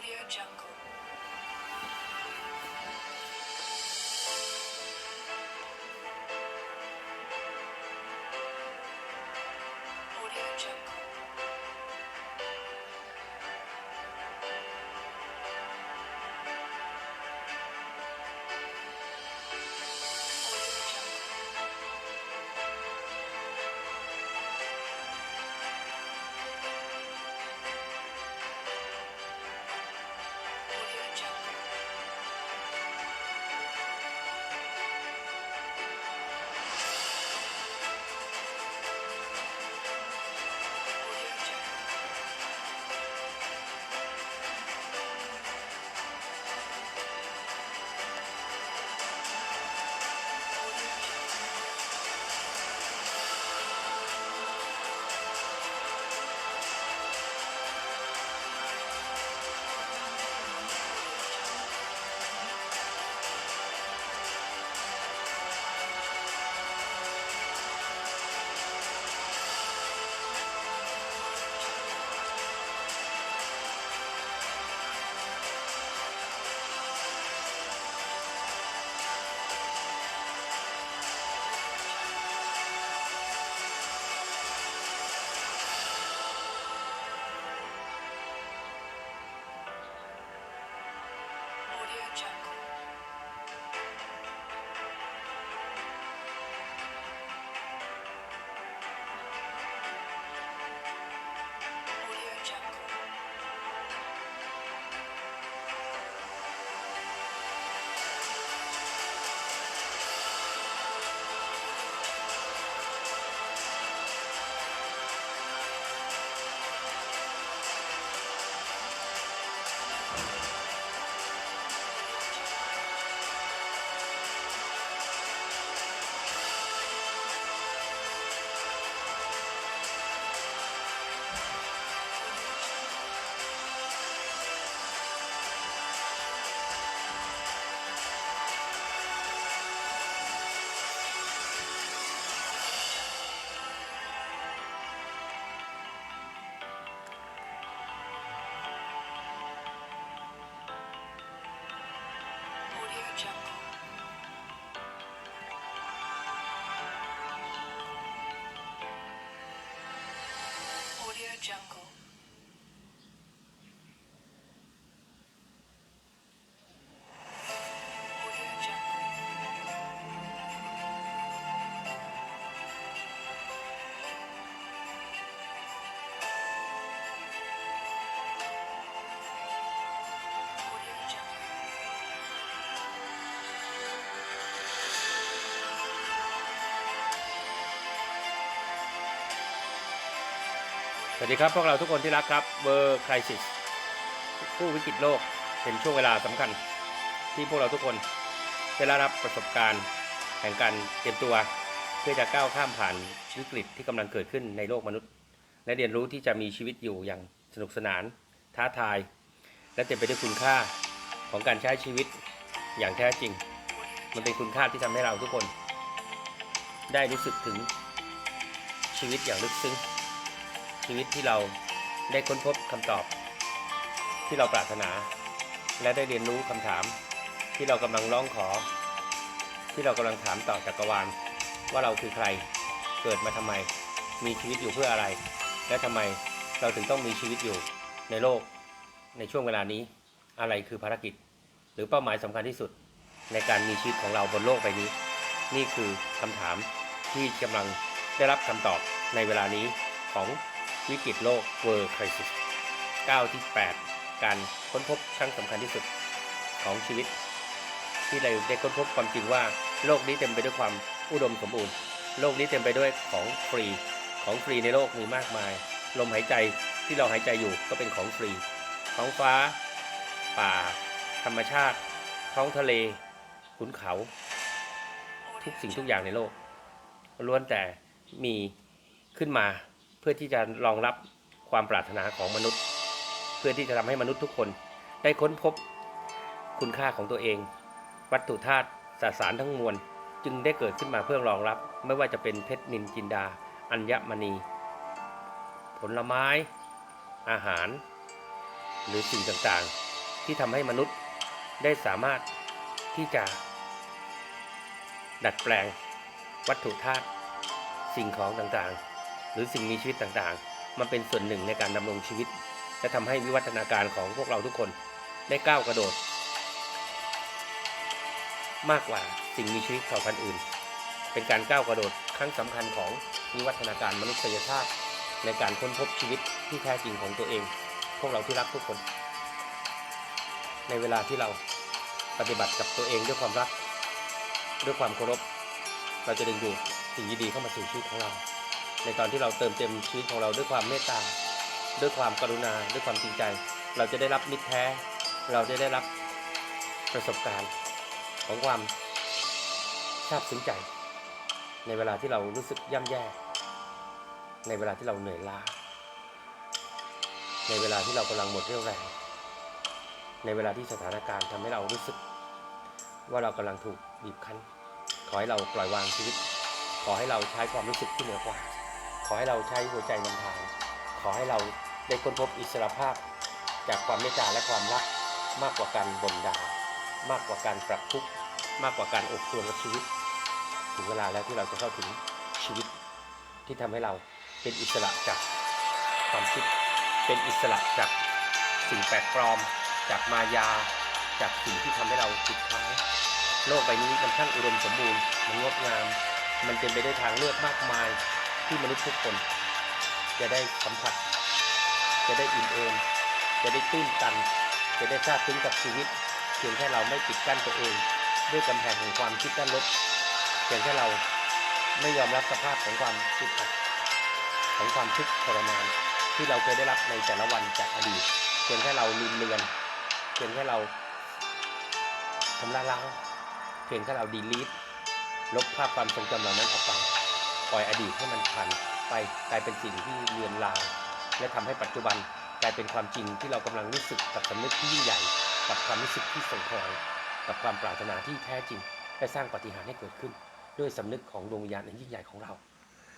Audio Jungle. Jungle. สวัสดีครับพวกเราทุกคนที่รักครับเบอร์คริสิสผู้วิกฤตโลกเป็นช่วงเวลาสำคัญ ที่พวกเราทุกคนได้รับประสบการณ์แห่งการเตรียมตัว เพื่อจะก้าวข้ามผ่านวิกฤตที่กำลังเกิดขึ้นในโลกมนุษย์ และเรียนรู้ที่จะมีชีวิตอยู่อย่างสนุกสนาน ท้าทาย และเต็มไปด้วยคุณค่าของการใช้ชีวิตอย่างแท้จริง มันเป็นคุณค่าที่ทำให้เราทุกคน ได้รู้สึกถึงชีวิตอย่างลึกซึ้ง ชีวิตที่เราได้ค้นพบคำตอบ ที่เราปรารถนา และได้เรียนรู้คำถาม ที่เรากำลังร้องขอ ที่เรากำลังถามต่อจักรวาล ว่าเราคือใครเกิดมาทำไม มีชีวิตอยู่เพื่ออะไร และทำไมเราถึงต้องมีชีวิตอยู่ในโลก ในช่วงเวลานี้อะไรคือภารกิจ หรือเป้าหมายสำคัญที่สุด ในการมีชีวิตของเราบนโลกใบนี้ นี่คือคำถามที่กำลังได้รับคำตอบในเวลานี้ของ วิกฤตโลก World Crisis ก้าที่ 8 การค้นพบครั้งสำคัญที่สุดของชีวิต ที่เราได้ค้นพบความจริงว่าโลกนี้เต็มไปด้วยความอุดมสมบูรณ์ โลกนี้เต็มไปด้วยของฟรี ของฟรีในโลกมีมากมาย ลมหายใจที่เราหายใจอยู่ก็เป็นของฟรี ท้องฟ้า ป่า ธรรมชาติ ท้องทะเล ขุนเขา ทุกสิ่งทุกอย่างในโลกล้วนแต่มีขึ้นมา เพื่อที่จะรองรับความปรารถนาของมนุษย์ เพื่อที่จะทำให้มนุษย์ทุกคน ได้ค้นพบคุณค่าของตัวเอง วัตถุธาตุสสารทั้งมวลจึงได้เกิดขึ้นมาเพื่อรองรับ ไม่ว่าจะเป็นเพชรนินจินดา อัญมณี ผลไม้ อาหาร หรือสิ่งต่างๆ ที่ทำให้มนุษย์ได้สามารถที่จะ ดัดแปลง วัตถุธาตุสิ่งของต่างๆ หรือสิ่งมีชีวิตต่างๆมาเป็นส่วนหนึ่งในการดำรงชีวิต และทำให้วิวัฒนาการของพวกเราทุกคนได้ก้าวกระโดด มากกว่าสิ่งมีชีวิตเผ่าพันธุ์อื่น เป็นการก้าวกระโดดครั้งสำคัญของวิวัฒนาการมนุษยชาติ ในการค้นพบชีวิตที่แท้จริงของตัวเอง พวกเราที่รักทุกคน ในเวลาที่เราปฏิบัติกับตัวเองด้วยความรัก ด้วยความเคารพ เราจะดึงดูดสิ่งดีๆเข้ามาสู่ชีวิตของเรา ในตอนที่เราเติมเต็มชีวิตของเราด้วยความเมตตา ด้วยความกรุณา ด้วยความจริงใจ เราจะได้รับมิตรแท้ เราจะได้รับประสบการณ์ของความซาบซึ้งใจ ในเวลาที่เรารู้สึกย่ำแย่ ในเวลาที่เราเหนื่อยล้า ในเวลาที่เรากำลังหมดเรี่ยวแรง ในเวลาที่สถานการณ์ทำให้เรารู้สึก ว่าเรากำลังถูกบีบคั้น ขอให้เราปล่อยวางชีวิต ขอให้เราใช้ความรู้สึกที่เหนือกว่า อให้เราใช้หัวใจนำทาง ขอให้เราได้ค้นพบอิสรภาพ จากความเมตตาและความรักมากกว่าการบ่นด่ามากกว่าการปรับทุกข์มากกว่าการอกครวนกับชีวิต ถึงเวลาแล้วที่เราจะเข้าถึงชีวิต ที่ทำให้เราเป็นอิสระจากความคิดเป็นอิสระจากสิ่งแปลกปลอม จากมายา จากสิ่งที่ทำให้เราติดค้างโลกใบนี้มันช่างอุดมสมบูรณ์มันงดงาม มันเต็มไปด้วยทางเลือกมากมาย ที่มนุษย์ทุกคน จะได้สัมผัส จะได้อิ่มเอมจะได้ตื้นตัน จะได้ซาบซึ้งกับชีวิตเพียงแค่เราไม่ปิดกั้นตัวเอง ด้วยกำแพงแห่งความคิดด้านลบเพียงแค่เราไม่ยอมรับสภาพของความอึดอัดของความทุกข์ทรมานที่เราเคยได้รับในแต่ละวันจากอดีตเพียงแค่เราลืมเลือนเพียงแค่เราทำละล้างเพียงแค่เราดีลีทลบภาพความทรงจำเหล่านั้นออกไป ปล่อยอดีตให้มันผ่านไปกลายเป็นสิ่งที่เลือนลางและทำให้ปัจจุบันกลายเป็นความจริงที่เรากำลังรู้สึกกับสำนึกที่ยิ่งใหญ่ กับความรู้สึกที่ทรงพลังกับความปรารถนาที่แท้จริง และสร้างปฏิหารให้เกิดขึ้น ด้วยสำนึกของดวงวิญญาณอันยิ่งใหญ่ของเรา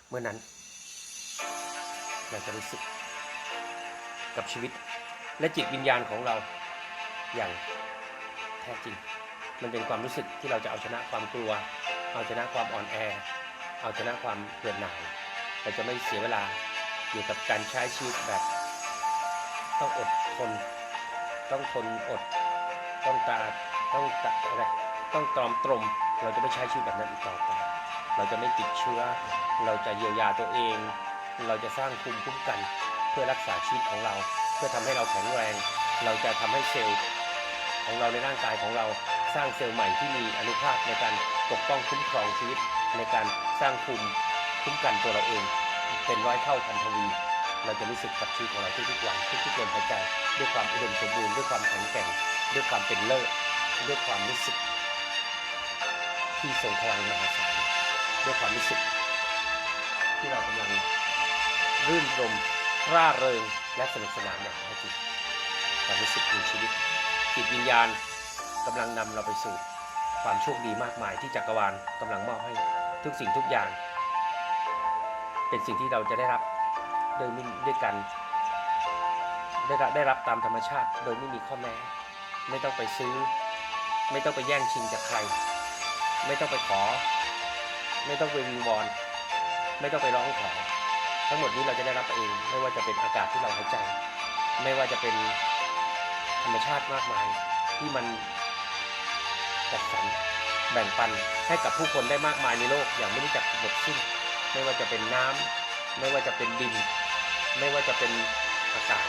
เมื่อนั้น เราจะรู้สึกกับชีวิตและจิตวิญญาณของเราอย่างแท้จริง มันเป็นความรู้สึกที่เราจะเอาชนะความกลัว เอาชนะความอ่อนแอ เอาชนะความเบื่อหน่ายเราจะไม่เสียเวลาอยู่กับการใช้ชีวิตแบบ ต้องอดทน ต้องทนอด ต้องตาต้องตะอะไรต้องตรอมตรม เราจะไม่ใช้ชีวิตแบบนั้นอีกต่อไป เราจะไม่ติดเชื้อ เราจะเยียวยาตัวเอง เราจะสร้างภูมิคุ้มกัน เพื่อรักษาชีวิตของเรา เพื่อทำให้เราแข็งแรง เราจะทำให้เซลล์ของเราในร่างกายของเราสร้างเซลล์ใหม่ที่มีอนุภาคในการปกป้องคุ้มครองชีวิต ในการสร้างภูมิคุ้มกันตัวเราเอง เป็นร้อยเท่าพันทวี เราจะรู้สึกกับชีวิตของเราทุกๆวันทุกๆลมหายใจ ด้วยความอุดมสมบูรณ์ด้วยความแข็งแกร่ง ด้วยความเป็นเลิศด้วยความรู้สึก ที่ทรงพลังมหาศาลด้วยความรู้สึก ที่เรากำลังรื่นรมร่าเริงและสนุกสนานอย่างแท้จริงความรู้สึกมีชีวิตจิตวิญญาณกำลังนำเราไปสู่ความโชคดีมากมายที่จักรวาลกำลังมอบให้ ทุกสิ่งทุกอย่าง เป็นสิ่งที่เราจะได้รับโดยไม่ด้วยกันได้รับได้รับตามธรรมชาติ โดยไม่มีข้อแม้ ไม่ต้องไปซื้อ ไม่ต้องไปแย่งชิงจากใคร ไม่ต้องไปขอ ไม่ต้องไปวิงวอนไม่ต้องไปร้องขอ ทั้งหมดนี้เราจะได้รับเอง ไม่ว่าจะเป็นอากาศที่เราหายใจ ไม่ว่าจะเป็นธรรมชาติมากมายที่มันจัดสรร แบ่งปันให้กับผู้คนได้มากมายในโลกอย่างไม่รู้จักหมดสิ้น ไม่ว่าจะเป็นน้ำไม่ว่าจะเป็นดิน ไม่ว่าจะเป็นอากาศ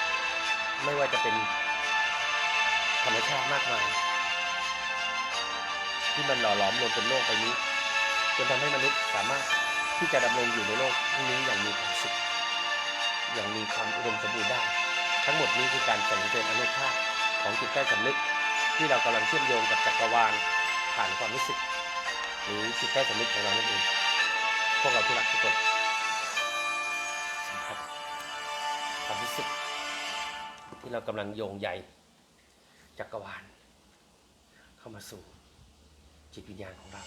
ไม่ว่าจะเป็นธรรมชาติมากมาย ที่มันหล่อหลอมรวมเป็นโลกใบนี้จนทำให้มนุษย์สามารถที่จะดำรงอยู่ในโลกนี้อย่างมีความสุขอย่างมีความอุดมสมบูรณ์ได้ ทั้งหมดนี้คือการส่งเสริมอนุภาพของจิตใต้สำนึกที่เรากำลังเชื่อมโยงกับจักรวาล ผ่านความรู้สึก หรือจิตใต้สำนึกของเรานั่นเองพวกเราที่รักทุกคนสัมผัสความรู้สึก ที่เรากำลังโยงใยจักรวาลเข้ามาสู่จิตวิญญาณของเรา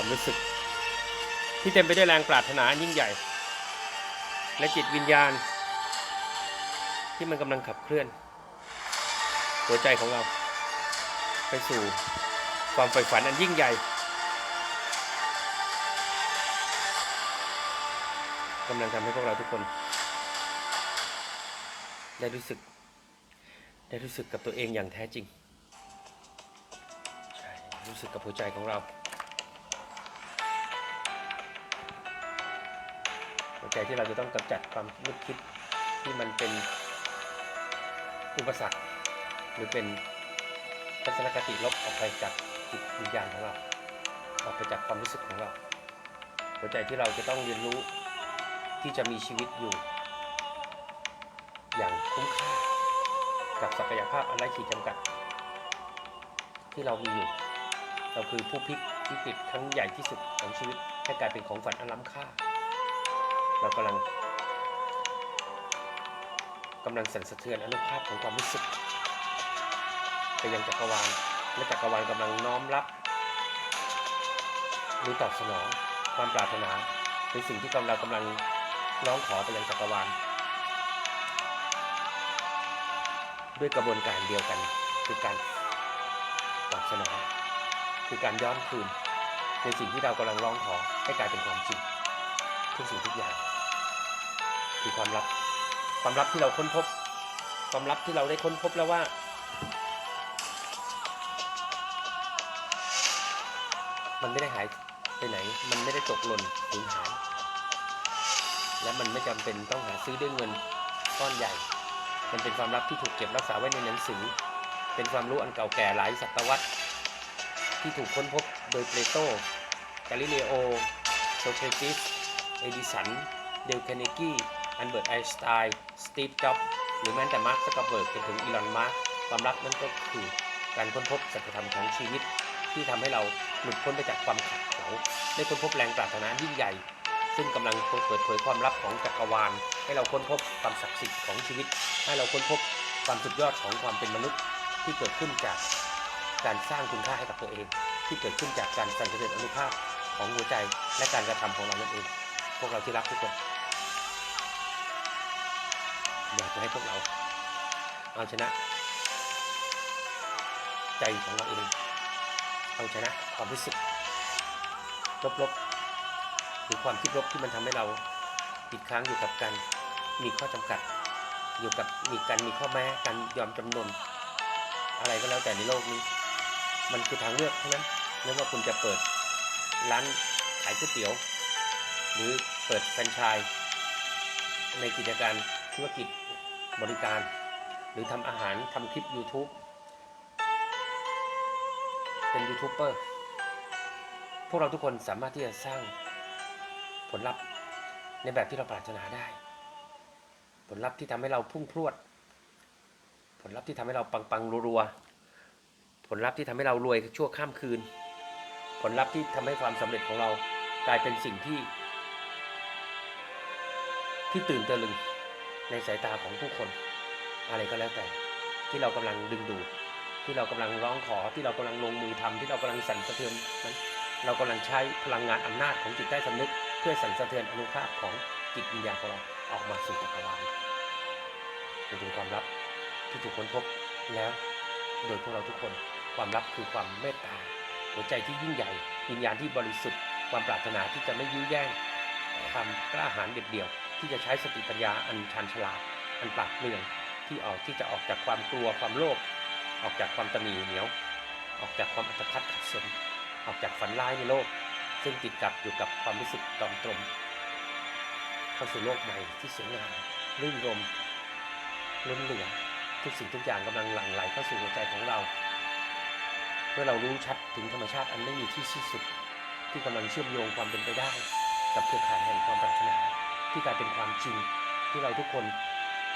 ความรู้สึก ที่เต็มไปด้วยแรงปรารถนายิ่งใหญ่ และจิตวิญญาณ ที่มันกำลังขับเคลื่อน หัวใจของเรา ไปสู่ความใฝ่ฝันอันยิ่งใหญ่กำลังทำให้พวกเราทุกคน ได้รู้สึก ได้รู้สึกกับตัวเองอย่างแท้จริงรู้สึกกับหัวใจของเรา หัวใจที่เราจะต้องกำจัดความนึกคิดที่มันเป็นอุปสรรค หรือเป็นทัศนคติลบออกไปจากจิตวิญญาณของเรา ออกไปจากความรู้สึกของเรา หัวใจที่เราจะต้องเรียนรู้ที่จะมีชีวิตอยู่ อย่างคุ้มค่ากับศักยภาพอันไรขีดจำกัด ที่เรามีอยู่ เราคือผู้พลิกวิกฤตครั้งใหญ่ที่สุดของชีวิตให้กลายเป็นของฝันอันล้ำค่า เรากำลังกำลังสั่นสะเทือนอนุภาพของความรู้สึกไปยังจักรวาลและจักรวาลกำลังน้อมรับ หรือตอบสนองความปรารถนาหรือสิ่งที่กำลังกำลังร้องขอไปยังจักรวาลด้วยกระบวนการเดียวกัน คือการตอบสนองคือการย้อนคืนในสิ่งที่เรากำลังร้องขอให้กลายเป็นความจริงทุกสิ่งทุกอย่าง คือความลับ ความลับที่เราค้นพบ ความลับที่เราได้ค้นพบแล้วว่า มันไม่ได้หายไปไหน มันไม่ได้ตกหล่นสูญหาย และมันไม่จำเป็นต้องหาซื้อด้วยเงินก้อนใหญ่ มันเป็นความลับที่ถูกเก็บรักษาไว้ในหนังสือ เป็นความรู้อันเก่าแก่หลายศตวรรษ ที่ถูกค้นพบโดยเปโตรกาลิเลโอ โซเครติส เอดิสัน เดลคาเนกี อันเบิร์ตไอน์สไตน์สตีฟ จ็อบส์ หรือแม้แต่มาร์คซักเกอร์เบิร์กจนถึงอีลอนมาร์คความลับนั่นก็คือการค้นพบสัจธรรมของชีวิต ที่ทำให้เราหลุดพ้นไปจากความขัดเขลาได้ค้นพบแรงปรารถนายิ่งใหญ่ ซึ่งกำลังเปิดเผยความลับของจักรวาล ให้เราค้นพบความศักดิ์สิทธิ์ของชีวิต ให้เราค้นพบความสุดยอดของความเป็นมนุษย์ที่เกิดขึ้นจากการสร้างคุณค่าให้กับตัวเอง ที่เกิดขึ้นจากการสั่นสะเทือนอนุภาพของหัวใจและการกระทำของเรานั่นเอง พวกเราที่รักทุกคน อยากจะให้พวกเรา เอาชนะ ใจของเราเองเอาชนะความรู้สึกลบๆหรือความคิดลบที่มันทำให้เราติดค้างอยู่กับการมีข้อจำกัด อยู่กับมีการมีข้อแม้การยอมจำนนอะไรก็แล้วแต่ในโลกนี้ มันคือทางเลือกเท่านั้นไม่ว่าคุณจะเปิดร้านขายก๋วยเตี๋ยว หรือเปิดแฟรนไชส์ในกิจการ ธุรกิจบริการ หรือทำอาหารทำคลิป YouTube เป็นยูทูบเบอร์พวกเราทุกคนสามารถที่จะสร้างผลลัพธ์ในแบบที่เราปรารถนาได้ ผลลัพธ์ที่ทำให้เราพุ่งพรวด ผลลัพธ์ที่ทำให้เราปังปังรัวๆผลลัพธ์ที่ทำให้เรารวยชั่วข้ามคืน ผลลัพธ์ที่ทำให้ความสำเร็จของเรากลายเป็นสิ่งที่ ที่ตื่นตะลึง ในสายตาของผู้คน อะไรก็แล้วแต่ ที่เรากำลังดึงดูดที่เรากำลังร้องขอที่เรากำลังลงมือทำที่เรากำลังสั่นสะเทือนนั้นเรากำลังใช้พลังงานอำนาจของจิตใต้สำนึก เพื่อสั่นสะเทือนอนุภาพของจิตวิญญาณของเราออกมาสู่จักรวาลนี่เป็นความลับที่ถูกค้นพบแล้ว โดยพวกเราทุกคนความลับคือความเมตตา หัวใจที่ยิ่งใหญ่วิญญาณที่บริสุทธิ์ ความปรารถนาที่จะไม่ยื้อแย่งความกล้าหาญเด็ดเดี่ยว ที่จะใช้สติปัญญาอันชันฉลาดอันปราดเปรื่องที่ออกที่จะออกจากความกลัวความโลภออกจากความตนีเหนียว ออกจากความอัตคัดขัดสนออกจากฝันร้ายในโลก ซึ่งติดกับอยู่กับความรู้สึกตอมตรมเข้าสู่โลกใหม่ที่สวยงามรื่นรมล้นเหลือทุกสิ่งทุกอย่างกำลังหลั่งไหลเข้าสู่หัวใจของเรา เมื่อเรารู้ชัดถึงธรรมชาติอันไม่มีที่สิ้นสุด ที่กำลังเชื่อมโยงความเป็นไปได้ กับเครือข่ายแห่งความปรารถนา ที่กลายเป็นความจริงที่เราทุกคน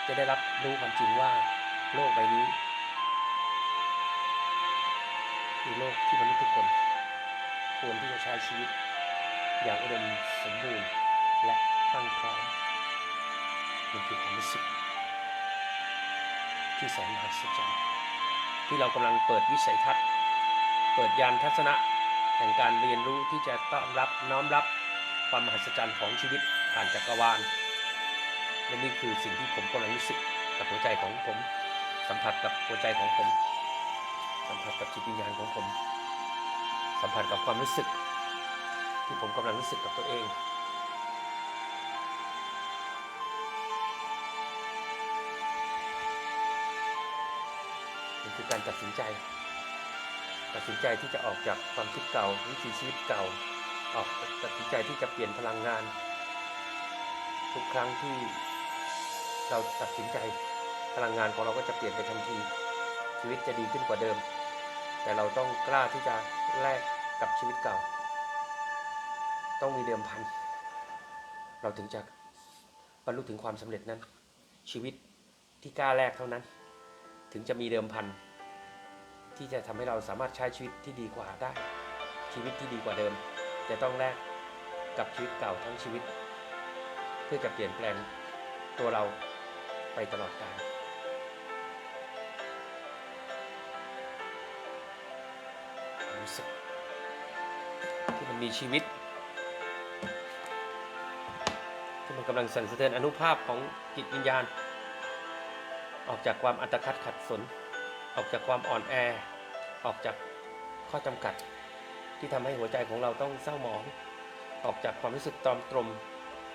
จะได้รับรู้ความจริงว่าโลกใบนี้คือโลกที่มนุษย์ทุกคนควรที่จะใช้ชีวิต อย่างอุดมสมบูรณ์และตั้งพร้อมมันคือความรู้สึก ที่แสนมหัศจรรย์ที่เรากำลังเปิดวิสัยทัศน์ เปิดยานทัศนะแห่งการเรียนรู้ที่จะต้อนรับน้อมรับความมหัศจรรย์ของชีวิต ผ่านจักรวาลและนี่คือสิ่งที่ผมกำลังรู้สึกกับหัวใจของผม สัมผัสกับหัวใจของผม สัมผัสกับจิตวิญญาณของผม สัมผัสกับความรู้สึก ที่ผมกำลังรู้สึกกับตัวเองมันคือการตัดสินใจ ตัดสินใจที่จะออกจากความคิดเก่าวิถีชีวิตเก่า ออกตัดสินใจที่จะเปลี่ยนพลังงาน ทุกครั้งที่เราตัดสินใจพลังงานของเราก็จะเปลี่ยนไปทันที ชีวิตจะดีขึ้นกว่าเดิม แต่เราต้องกล้าที่จะแลกกับชีวิตเก่า ต้องมีเดิมพัน เราถึงจะบรรลุถึงความสำเร็จนั้น ชีวิตที่กล้าแลกเท่านั้น ถึงจะมีเดิมพัน ที่จะทำให้เราสามารถใช้ชีวิตที่ดีกว่าได้ ชีวิตที่ดีกว่าเดิม จะต้องแลกกับชีวิตเก่าทั้งชีวิต เพื่อจะเปลี่ยนแปลงตัวเราไปตลอดกาลรู้สึกที่มันมีชีวิต ที่มันกำลังสั่นสะเทือนอนุภาพของจิตวิญญาณ ออกจากความอัตคัดขัดสน ออกจากความอ่อนแอ ออกจากข้อจำกัด ที่ทำให้หัวใจของเราต้องเศร้าหมอง ออกจากความรู้สึกตรอมตรม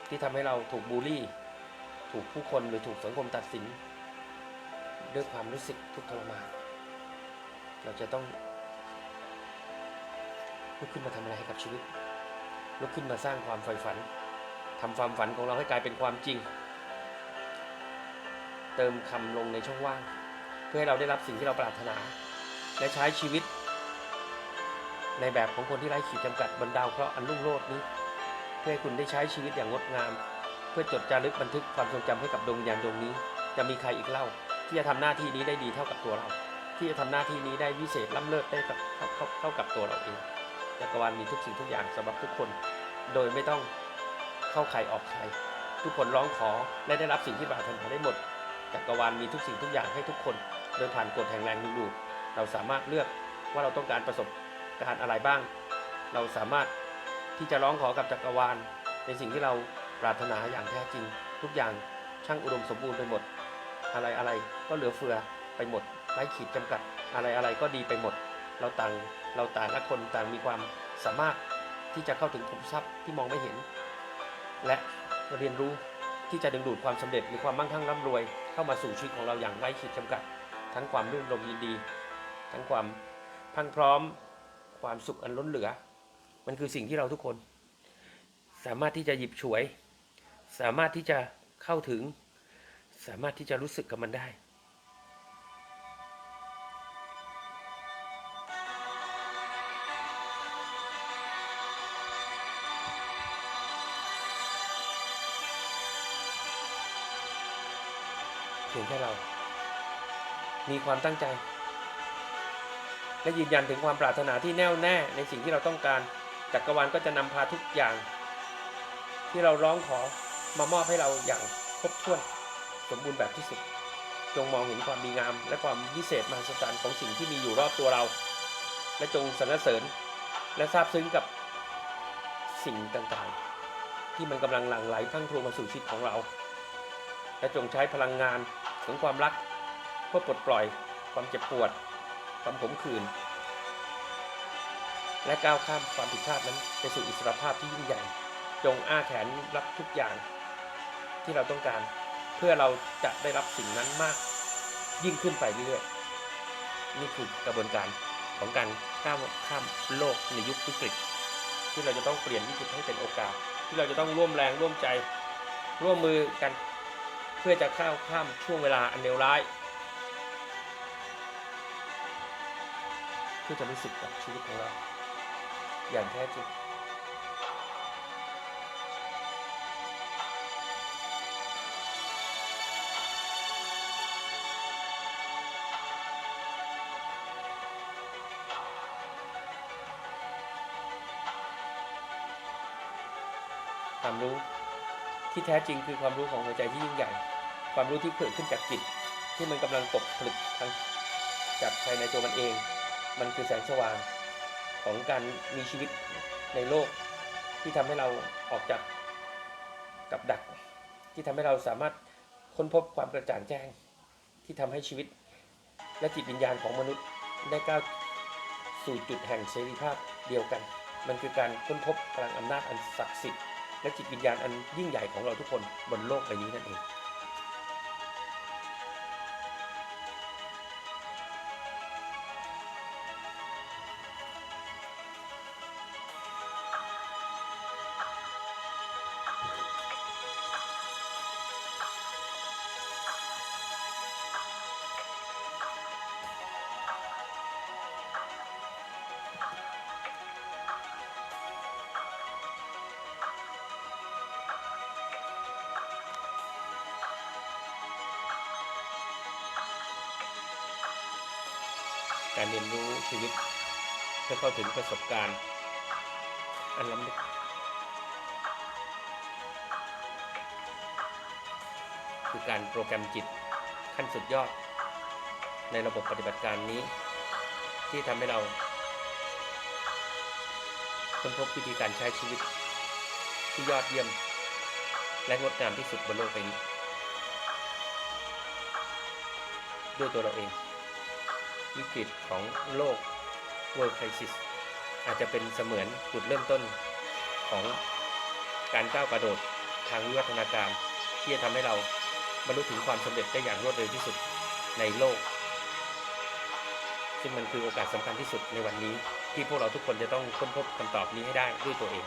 ที่ทำให้เราถูกบูลลี่ ถูกผู้คนหรือถูกสังคมตัดสิน ด้วยความรู้สึกทุกข์ทรมาน เราจะต้องลุกขึ้นมาทำอะไรให้กับชีวิตลุกขึ้นมาสร้างความใฝ่ฝันทำความฝันของเราให้กลายเป็นความจริง เติมคำลงในช่องว่าง เพื่อให้เราได้รับสิ่งที่เราปรารถนา และใช้ชีวิต ในแบบของคนที่ไร้ขีดจำกัดบนดาวเคราะห์อันรุ่งโรจน์นี้ เพื่อให้คุณได้ใช้ชีวิตอย่างงดงาม เพื่อจดจารึกบันทึกความทรงจำให้กับดวงวิญญาณดวงนี้ จะมีใครอีกเล่า ที่จะทำหน้าที่นี้ได้ดีเท่ากับตัวเรา ที่จะทำหน้าที่นี้ได้วิเศษล้ำเลิศได้กับเท่าเท่าเท่ากับตัวเราเองจักรวาลมีทุกสิ่งทุกอย่างสำหรับทุกคน โดยไม่ต้องเข้าใครออกใคร ทุกคนร้องขอและได้รับสิ่งที่ปรารถนาได้หมดจักรวาลมีทุกสิ่งทุกอย่างให้ทุกคน โดยผ่านกฎแห่งแรงดึงดูดเราสามารถเลือกว่าเราต้องการประสบการณ์อะไรบ้าง เราสามารถ ที่จะร้องขอกับจักรวาล ในสิ่งที่เราปรารถนาอย่างแท้จริง ทุกอย่างช่างอุดมสมบูรณ์ไปหมด อะไรอะไรก็เหลือเฟือไปหมดไร้ขีดจำกัด อะไรอะไรก็ดีไปหมด เราต่างเราต่างละคนต่างมีความสามารถที่จะเข้าถึงขุมทรัพย์ที่มองไม่เห็น และเรียนรู้ที่จะดึงดูดความสำเร็จหรือความมั่งคั่งร่ำรวย เข้ามาสู่ชีวิตของเราอย่างไร้ขีดจำกัด ทั้งความรื่นรมยินดี ทั้งความพังพร้อม ความสุขอันล้นเหลือ มันคือสิ่งที่เราทุกคน สามารถที่จะหยิบฉวย สามารถที่จะเข้าถึง สามารถที่จะรู้สึกกับมันได้ เพียงแค่เรา มีความตั้งใจ และยืนยันถึงความปรารถนาที่แน่วแน่ในสิ่งที่เราต้องการ จักรวาลก็จะนำพาทุกอย่าง ที่เราร้องขอมามอบให้เราอย่างครบถ้วนสมบูรณ์แบบที่สุด จงมองเห็นความดีงาม และความวิเศษมหัศจรรย์ของสิ่งที่มีอยู่รอบตัวเรา และจงสรรเสริญและซาบซึ้งกับสิ่งต่างๆ ที่มันกำลังหลั่งไหลพังพรูมาสู่ชีวิตของเรา และจงใช้พลังงานของความรักเพื่อปลดปล่อย ความเจ็บปวด ความขมขื่น และก้าวข้ามความผิดพลาดนั้นไปสู่อิสรภาพที่ยิ่งใหญ่ จงอ้าแขนรับทุกอย่างที่เราต้องการ เพื่อเราจะได้รับสิ่งนั้นมาก ยิ่งขึ้นไปเรื่อยๆนี่คือกระบวนการของการก้าวข้ามโลกในยุควิกฤต ที่เราจะต้องเปลี่ยนวิกฤตให้เป็นโอกาส ที่เราจะต้องร่วมแรงร่วมใจ ร่วมมือกัน เพื่อจะข้าวข้ามช่วงเวลาอันเลวร้ายเพื่อจะรู้สึกกับชีวิตของเรา อย่างแท้จริงความรู้ที่แท้จริงคือความรู้ของหัวใจที่ยิ่งใหญ่ ความรู้ที่เกิดขึ้นจากจิต ที่มันกำลังตกผลึกทางจากภายในตัวมันเอง มันคือแสงสว่าง ของการมีชีวิตในโลก ที่ทำให้เราออกจากกับดัก ที่ทำให้เราสามารถค้นพบความกระจ่างแจ้ง ที่ทำให้ชีวิตและจิตวิญญาณของมนุษย์ได้ก้าวสู่จุดแห่งเสรีภาพเดียวกัน มันคือการค้นพบพลังอำนาจอันศักดิ์สิทธิ์และจิตวิญญาณอันยิ่งใหญ่ของเราทุกคนบนโลกใบนี้นั่นเอง การเรียนรู้ชีวิตเพื่อเข้าถึงประสบการณ์ อันล้ำลึกคือการโปรแกรมจิตขั้นสุดยอด ในระบบปฏิบัติการนี้ ที่ทำให้เราค้นพบวิธีการใช้ชีวิต ที่ยอดเยี่ยม และงดงามที่สุดบนโลกใบนี้ ด้วยตัวเราเอง วิกฤตของโลก World Crisis อาจจะเป็นเสมือนจุดเริ่มต้นของการก้าวกระโดดทางวิวัฒนาการ ที่จะทำให้เราบรรลุถึงความสำเร็จได้อย่างรวดเร็วที่สุดในโลก ซึ่งมันคือโอกาสสำคัญที่สุดในวันนี้ ที่พวกเราทุกคนจะต้องค้นพบคำตอบนี้ให้ได้ด้วยตัวเอง